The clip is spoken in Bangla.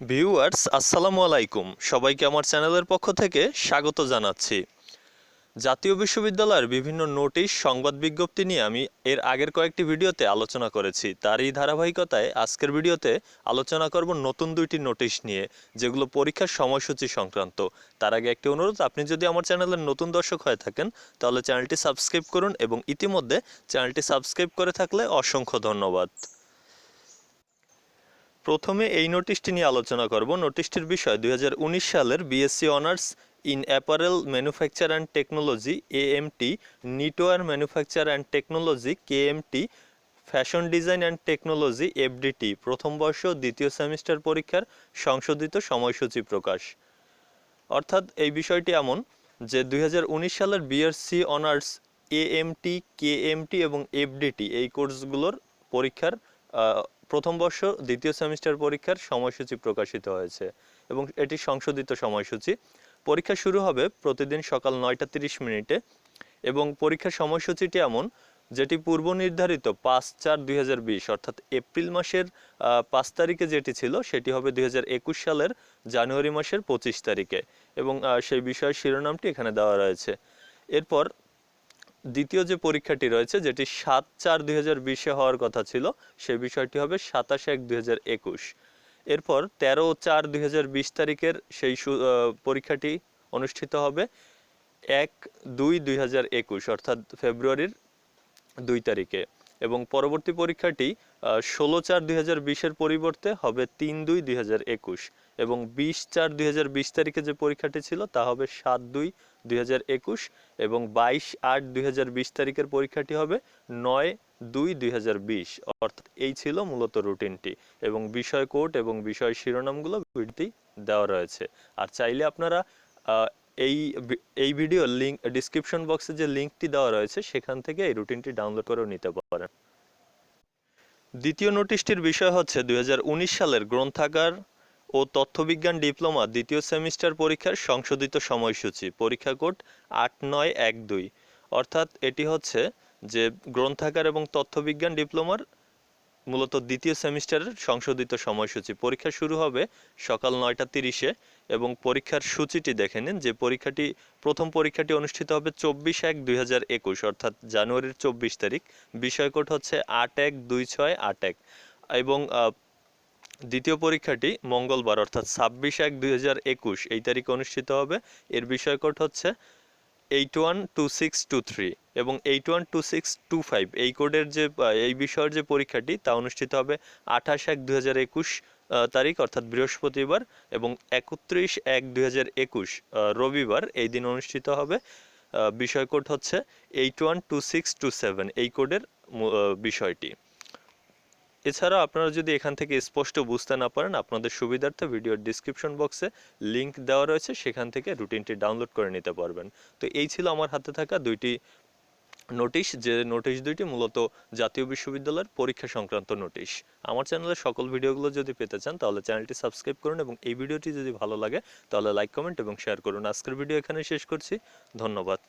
ভিউয়ার্স, আসসালামু আলাইকুম। সবাইকে আমার চ্যানেলের পক্ষ থেকে স্বাগত জানাচ্ছি। জাতীয় বিশ্ববিদ্যালয়ের বিভিন্ন নোটিশ, সংবাদ বিজ্ঞপ্তি নিয়ে আমি এর আগের কয়েকটি ভিডিওতে আলোচনা করেছি। তারই ধারাবাহিকতায় আজকের ভিডিওতে আলোচনা করব নতুন দুইটি নোটিশ নিয়ে, যেগুলো পরীক্ষার সময়সূচি সংক্রান্ত। তার আগে একটি অনুরোধ, আপনি যদি আমার চ্যানেলের নতুন দর্শক হয়ে থাকেন, তাহলে চ্যানেলটি সাবস্ক্রাইব করুন এবং ইতিমধ্যে চ্যানেলটি সাবস্ক্রাইব করে থাকলে অসংখ্য ধন্যবাদ। প্রথমে এই নোটিশটি নিয়ে আলোচনা করব। নোটিশটির বিষয়, দুই হাজার উনিশ সালের BSc honours in apparel manufacture and technology, AMT knitwear manufacture and technology, KMT, fashion design and technology, FDT, প্রথম বর্ষ দ্বিতীয় সেমিস্টার পরীক্ষার সংশোধিত সময়সূচি প্রকাশ। অর্থাৎ এই বিষয়টি এমন যে দুই হাজার উনিশ সালের বিএসসি অনার্স এএমটি, কেএমটি এবং এফডিটি এই কোর্সগুলোর পরীক্ষার প্রথম বর্ষ দ্বিতীয় সেমিস্টার পরীক্ষার সময়সূচি প্রকাশিত হয়েছে এবং এটি সংশোধিত সময়সূচি। পরীক্ষা শুরু হবে প্রতিদিন সকাল নয়টা তিরিশ মিনিটে এবং পরীক্ষার সময়সূচিটি এমন যেটি পূর্ব নির্ধারিত পাঁচ চার দুই অর্থাৎ এপ্রিল মাসের পাঁচ তারিখে যেটি ছিল সেটি হবে দুই হাজার একুশ সালের জানুয়ারি মাসের পঁচিশ তারিখে এবং সেই বিষয়ের শিরোনামটি এখানে দেওয়া রয়েছে। এরপর দ্বিতীয় যে পরীক্ষাটি রয়েছে, যেটি সাত চার দুই হাজার বিশে হওয়ার কথা ছিল, সে বিষয়টি হবে সাতাশ এক দুই হাজার একুশ। এরপর তেরো চার দুই বিশ তারিখের সেই পরীক্ষাটি অনুষ্ঠিত হবে এক দুই দুই হাজার একুশ, অর্থাৎ ফেব্রুয়ারির দুই তারিখে। এবং পরবর্তী পরীক্ষাটি ষোলো চার দুই হাজার বিশের পরিবর্তে হবে তিন দুই দুই হাজার একুশ এবং বিশ চার দুই হাজার বিশ তারিখে যে পরীক্ষাটি ছিল তা হবে সাত দুই দুই হাজার একুশ এবং বাইশ আট দুই হাজার বিশ তারিখের পরীক্ষাটি হবে নয় দুই দুই হাজার বিশ। অর্থাৎ এই ছিল মূলত রুটিনটি এবং বিষয় কোড এবং বিষয় শিরোনামগুলো ভিডিওতেই দেওয়া রয়েছে। আর চাইলে আপনারা এই এই ভিডিও লিঙ্ক ডিসক্রিপশন বক্সে যে লিঙ্কটি দেওয়া রয়েছে, সেখান থেকে এই রুটিনটি ডাউনলোড করেও নিতে পারেন। দ্বিতীয় নোটিশটির বিষয় হচ্ছে, দুই হাজার উনিশ সালের গ্রন্থাগার ও তথ্যবিজ্ঞান ডিপ্লোমা দ্বিতীয় সেমিস্টার পরীক্ষার সংশোধিত সময়সূচি, পরীক্ষা কোড আট নয় এক দুই। অর্থাৎ এটি হচ্ছে যে গ্রন্থাগার এবং তথ্যবিজ্ঞান ডিপ্লোমার মূলত দ্বিতীয় সেমিস্টারের সংশোধিত সময়সূচি। পরীক্ষা শুরু হবে সকাল নয়টা তিরিশে এবং পরীক্ষার সূচিটি দেখে নিন যে পরীক্ষাটি, প্রথম পরীক্ষাটি অনুষ্ঠিত হবে চব্বিশ এক দুই হাজার একুশ, অর্থাৎ জানুয়ারির চব্বিশ তারিখ। বিষয় কোড হচ্ছে আট এক দুই ছয় আট এক এবং দ্বিতীয় পরীক্ষাটি মঙ্গলবার, অর্থাৎ ছাব্বিশ এক দুই হাজার একুশ। এই তারিখে অনুষ্ঠিত হবে। এর বিষয় কোড হচ্ছে eight one two six two three এবং eight one two six two five এই কোডের যে এই বিষয়ের যে পরীক্ষাটি তা অনুষ্ঠিত হবে আঠাশ এক দু হাজার একুশ তারিখ, অর্থাৎ বৃহস্পতিবার এবং একত্রিশ এক দুই হাজার একুশ রবিবার এই দিন অনুষ্ঠিত হবে। বিষয় কোড হচ্ছে eight one two six two seven এই কোডের বিষয়টি। এছাড়া আপনারা যদি এখান থেকে স্পষ্ট বুঝতে না পারেন, আপনাদের সুবিধার্থে ভিডিওর ডিসক্রিপশন বক্সে লিংক দেওয়া রয়েছে, সেখান থেকে রুটিনটি ডাউনলোড করে নিতে পারবেন। তো এই ছিল আমার হাতে থাকা দুইটি নোটিশ যে নোটিশ দুইটি মূলত জাতীয় বিশ্ববিদ্যালয়ের পরীক্ষা সংক্রান্ত নোটিশ আমার চ্যানেলের সকল ভিডিওগুলো যদি পেতে চান, তাহলে চ্যানেলটি সাবস্ক্রাইব করুন এবং এই ভিডিওটি যদি ভালো লাগে, তাহলে লাইক কমেন্ট এবং শেয়ার করুন। আজকের ভিডিও এখানে শেষ করছি। ধন্যবাদ।